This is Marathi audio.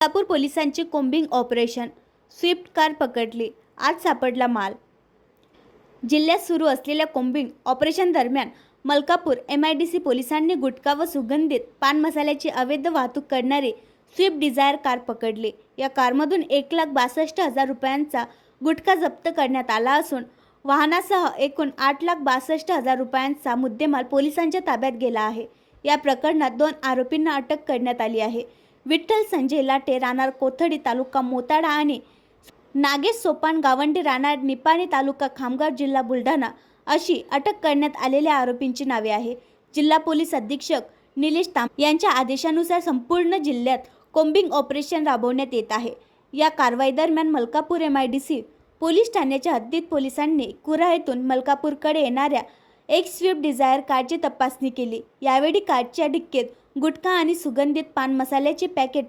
कोल्हापूर पोलिसांचे कोंबिंग ऑपरेशन. स्विफ्ट कार पकडली. आज सापडला माल. जिल्ह्यात सुरू असलेल्या कोम्बिंग ऑपरेशन दरम्यान Malkapur M I D C पोलिसांनी गुटखा व सुगंधित पान मसाल्याची अवैध वाहतूक करणारी स्विफ्ट डिझायर कार पकडली. या कारमधून एक लाख बासष्ट हजार रुपयांचा गुटखा जप्त करण्यात आला असून वाहनासह एकूण आठ लाख बासष्ट हजार रुपयांचा मुद्देमाल पोलिसांच्या ताब्यात गेला आहे. या प्रकरणात दोन आरोपींना अटक करण्यात आली आहे. विठ्ठल संजय लाटे राहणार कोथडी तालुका मोताडा आणि नागेश सोपान गावंडी राहणार निपाणी तालुका खामगाव जिल्हा बुलढाणा अशी अटक करण्यात आलेल्या आरोपींची नावे आहे जिल्हा पोलीस अधीक्षक निलेश ताम यांच्या आदेशानुसार संपूर्ण जिल्ह्यात कोम्बिंग ऑपरेशन राबवण्यात येत आहे. या कारवाई दरम्यान Malkapur M I D C police ठाण्याच्या हद्दीत पोलिसांनी कुऱ्हा मलकापूरकडे येणाऱ्या एक स्विफ्ट डिझायर कारची तपासणी केली. यावेळी कारच्या डिक्केत गुटखा आणि सुगंधित पान मसाल्याचे पॅकेट